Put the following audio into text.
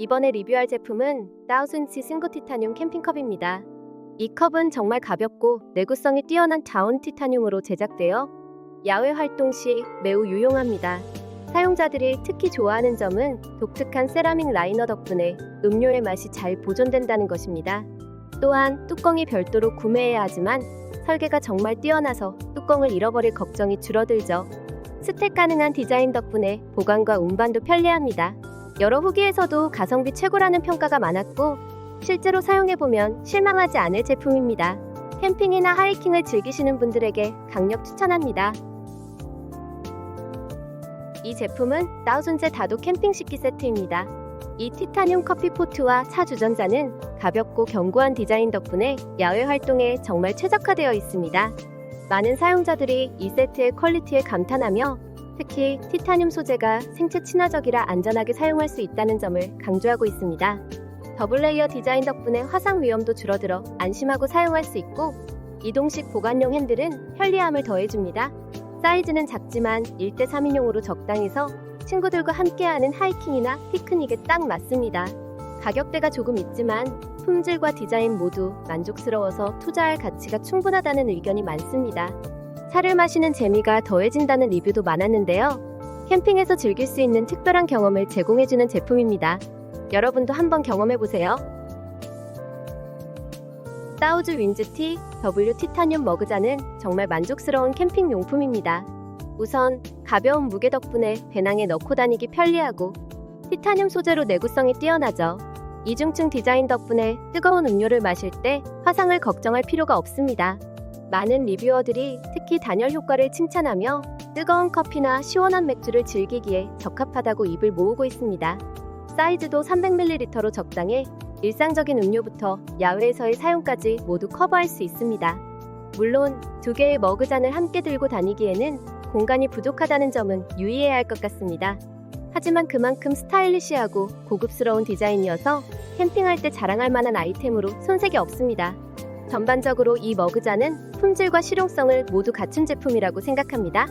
이번에 리뷰할 제품은 다우슨치 싱고 티타늄 캠핑컵입니다. 이 컵은 정말 가볍고 내구성이 뛰어난 다운 티타늄으로 제작되어 야외 활동 시 매우 유용합니다. 사용자들이 특히 좋아하는 점은 독특한 세라믹 라이너 덕분에 음료의 맛이 잘 보존된다는 것입니다. 또한 뚜껑이 별도로 구매해야 하지만 설계가 정말 뛰어나서 뚜껑을 잃어버릴 걱정이 줄어들죠. 스택 가능한 디자인 덕분에 보관과 운반도 편리합니다. 여러 후기에서도 가성비 최고라는 평가가 많았고 실제로 사용해보면 실망하지 않을 제품입니다. 캠핑이나 하이킹을 즐기시는 분들에게 강력 추천합니다. 이 제품은 다우슨제 다도 캠핑 식기 세트입니다. 이 티타늄 커피 포트와 차 주전자는 가볍고 견고한 디자인 덕분에 야외 활동에 정말 최적화되어 있습니다. 많은 사용자들이 이 세트의 퀄리티에 감탄하며 특히 티타늄 소재가 생체 친화적이라 안전하게 사용할 수 있다는 점을 강조하고 있습니다. 더블 레이어 디자인 덕분에 화상 위험도 줄어들어 안심하고 사용할 수 있고 이동식 보관용 핸들은 편리함을 더해줍니다. 사이즈는 작지만 1대 3인용으로 적당해서 친구들과 함께하는 하이킹이나 피크닉에 딱 맞습니다. 가격대가 조금 있지만 품질과 디자인 모두 만족스러워서 투자할 가치가 충분하다는 의견이 많습니다. 차를 마시는 재미가 더해진다는 리뷰도 많았는데요. 캠핑에서 즐길 수 있는 특별한 경험을 제공해주는 제품입니다. 여러분도 한번 경험해보세요. 사우즈 윈즈티 W 티타늄 머그잔은 정말 만족스러운 캠핑 용품입니다. 우선 가벼운 무게 덕분에 배낭에 넣고 다니기 편리하고 티타늄 소재로 내구성이 뛰어나죠. 이중층 디자인 덕분에 뜨거운 음료를 마실 때 화상을 걱정할 필요가 없습니다. 많은 리뷰어들이 특히 단열 효과를 칭찬하며 뜨거운 커피나 시원한 맥주를 즐기기에 적합하다고 입을 모으고 있습니다. 사이즈도 300ml로 적당해 일상적인 음료부터 야외에서의 사용까지 모두 커버할 수 있습니다. 물론 두 개의 머그잔을 함께 들고 다니기에는 공간이 부족하다는 점은 유의해야 할 것 같습니다. 하지만 그만큼 스타일리시하고 고급스러운 디자인이어서 캠핑할 때 자랑할 만한 아이템으로 손색이 없습니다. 전반적으로 이 머그잔은 품질과 실용성을 모두 갖춘 제품이라고 생각합니다.